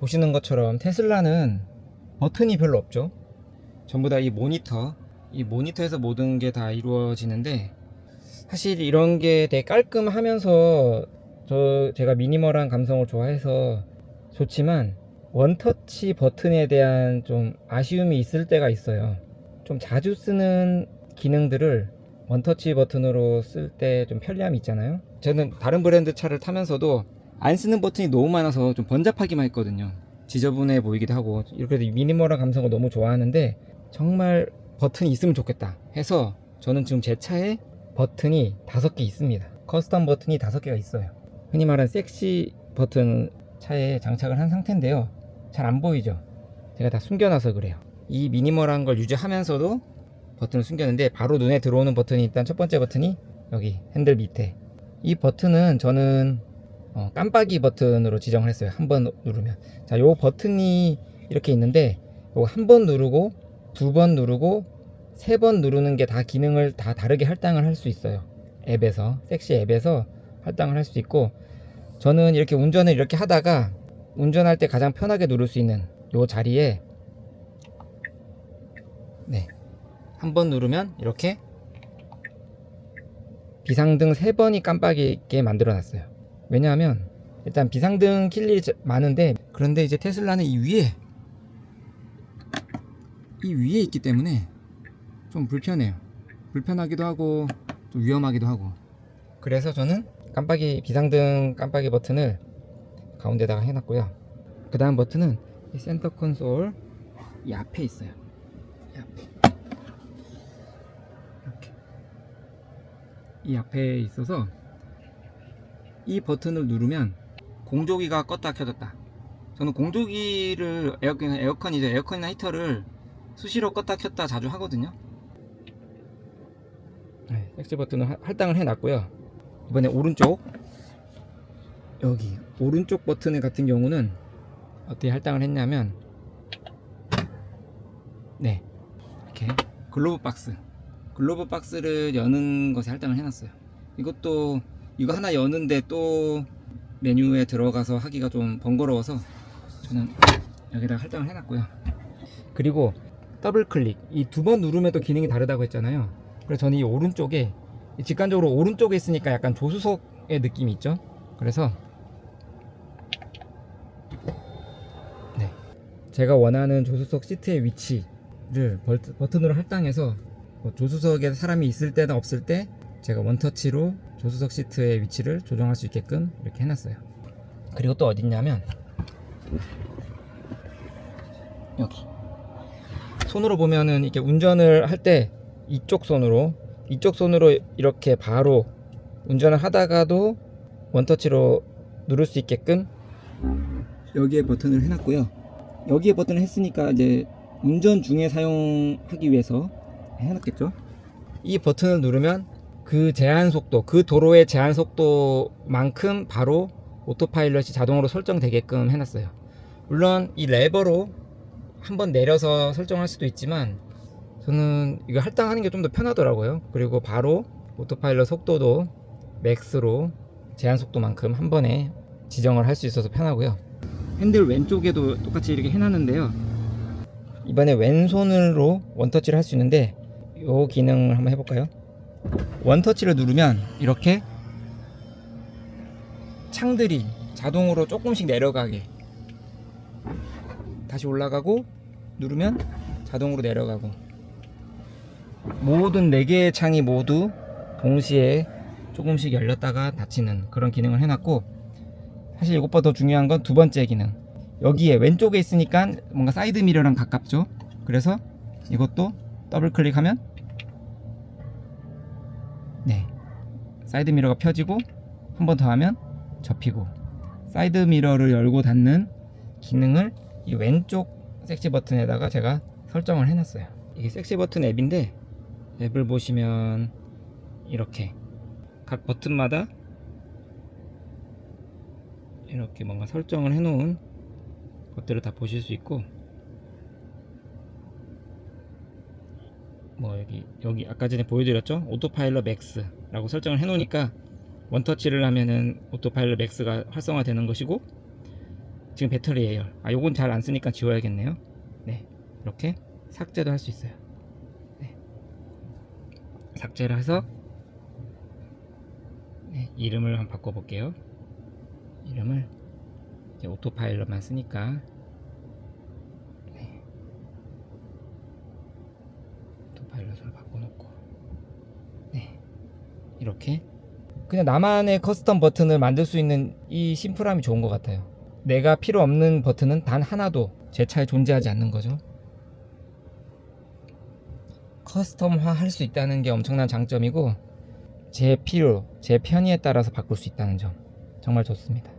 보시는 것처럼 테슬라는 버튼이 별로 없죠. 전부 다 이 모니터, 이 모니터에서 모든 게 다 이루어지는데 사실 이런 게 되게 깔끔하면서 저 제가 미니멀한 감성을 좋아해서 좋지만 원터치 버튼에 대한 좀 아쉬움이 있을 때가 있어요. 좀 자주 쓰는 기능들을 원터치 버튼으로 쓸 때 좀 편리함이 있잖아요. 저는 다른 브랜드 차를 타면서도 안 쓰는 버튼이 너무 많아서 좀 번잡하기만 했거든요. 지저분해 보이기도 하고 이렇게 미니멀한 감성을 너무 좋아하는데 정말 버튼이 있으면 좋겠다 해서 저는 지금 제 차에 버튼이 다섯 개 있습니다. 커스텀 버튼이 다섯 개가 있어요. 흔히 말하는 섹시 버튼 차에 장착을 한 상태인데요. 잘 안 보이죠? 제가 다 숨겨놔서 그래요. 이 미니멀한 걸 유지하면서도 버튼을 숨겼는데 바로 눈에 들어오는 버튼이 일단 첫 번째 버튼이 여기 핸들 밑에 이 버튼은 저는 어, 깜빡이 버튼으로 지정을 했어요. 한 번 누르면 자, 요 버튼이 이렇게 있는데 요거 한 번 누르고 두 번 누르고 세 번 누르는 게 다 기능을 다 다르게 할당을 할 수 있어요. 앱에서 섹시 앱에서 할당을 할 수 있고 저는 이렇게 운전을 이렇게 하다가 운전할 때 가장 편하게 누를 수 있는 요 자리에 네. 한 번 누르면 이렇게 비상등 세 번이 깜빡이게 만들어 놨어요. 왜냐하면 일단 비상등 킬 일이 자- 많은데 그런데 이제 테슬라는 이 위에 이 위에 있기 때문에 좀 불편해요. 불편하기도 하고 좀 위험하기도 하고 그래서 저는 깜빡이 비상등 깜빡이 버튼을 가운데다가 해놨고요. 그 다음 버튼은 이 센터 콘솔 이 앞에 있어요. 이 앞에 이렇게 이 앞에 있어서 이 버튼을 누르면 공조기가 껐다 켜졌다. 저는 공조기를 에어컨 에어컨이죠 에어컨이나 히터를 수시로 껐다 켰다 자주 하거든요. 네, 섹시 버튼을 하- 할당을 해놨고요. 이번에 오른쪽 여기 오른쪽 버튼 같은 경우는 어떻게 할당을 했냐면 네 이렇게 글로브 박스 글로브 박스를 여는 것에 할당을 해놨어요. 이것도 이거 하나 여는데 또 메뉴에 들어가서 하기가 좀 번거로워서 저는 여기다가 할당을 해놨고요. 그리고 더블 클릭 이 두 번 누르면 또 기능이 다르다고 했잖아요. 그래서 저는 이 오른쪽에 이 직관적으로 오른쪽에 있으니까 약간 조수석의 느낌이 있죠. 그래서 네 제가 원하는 조수석 시트의 위치를 버튼으로 할당해서 뭐 조수석에 사람이 있을 때나 없을 때 제가 원터치로 조수석 시트의 위치를 조정할 수 있게끔 이렇게 해놨어요. 그리고 또 어딨냐면 여기 손으로 보면은 이렇게 운전을 할 때 이쪽 손으로 이쪽 손으로 이렇게 바로 운전을 하다가도 원터치로 누를 수 있게끔 여기에 버튼을 해놨고요. 여기에 버튼을 했으니까 이제 운전 중에 사용하기 위해서 해놨겠죠. 이 버튼을 누르면 그 제한 속도, 그 도로의 제한 속도만큼 바로 오토파일럿이 자동으로 설정되게끔 해놨어요. 물론 이 레버로 한번 내려서 설정할 수도 있지만 저는 이거 할당하는 게 좀 더 편하더라고요. 그리고 바로 오토파일럿 속도도 맥스로 제한 속도만큼 한 번에 지정을 할 수 있어서 편하고요. 핸들 왼쪽에도 똑같이 이렇게 해놨는데요. 이번에 왼손으로 원터치를 할 수 있는데 이 기능을 한번 해볼까요? 원터치를 누르면 이렇게 창들이 자동으로 조금씩 내려가게 다시 올라가고 누르면 자동으로 내려가고 모든 4개의 창이 모두 동시에 조금씩 열렸다가 닫히는 그런 기능을 해놨고 사실 이것보다 더 중요한 건 두 번째 기능. 여기에 왼쪽에 있으니까 뭔가 사이드 미러랑 가깝죠? 그래서 이것도 더블 클릭하면 사이드 미러가 펴지고 한 번 더 하면 접히고 사이드 미러를 열고 닫는 기능을 이 왼쪽 섹시 버튼에다가 제가 설정을 해놨어요. 이게 섹시 버튼 앱인데 앱을 보시면 이렇게 각 버튼마다 이렇게 뭔가 설정을 해놓은 것들을 다 보실 수 있고 뭐 여기 여기 아까 전에 보여드렸죠 오토파일럿 맥스 라고 설정을 해 놓으니까 원터치를 하면은 오토파일럿 맥스가 활성화 되는 것이고 지금 배터리 예열. 아, 요건 잘 안 쓰니까 지워야겠네요. 네, 이렇게 삭제도 할 수 있어요. 네. 삭제를 해서 네, 이름을 한번 바꿔볼게요. 이름을 이제 오토파일럿만 쓰니까 네. 오토파일럿으로 바꿔놓고 네 이렇게 그냥 나만의 커스텀 버튼을 만들 수 있는 이 심플함이 좋은 것 같아요. 내가 필요 없는 버튼은 단 하나도 제 차에 존재하지 않는 거죠. 커스텀화 할 수 있다는 게 엄청난 장점이고 제 필요, 제 편의에 따라서 바꿀 수 있다는 점 정말 좋습니다.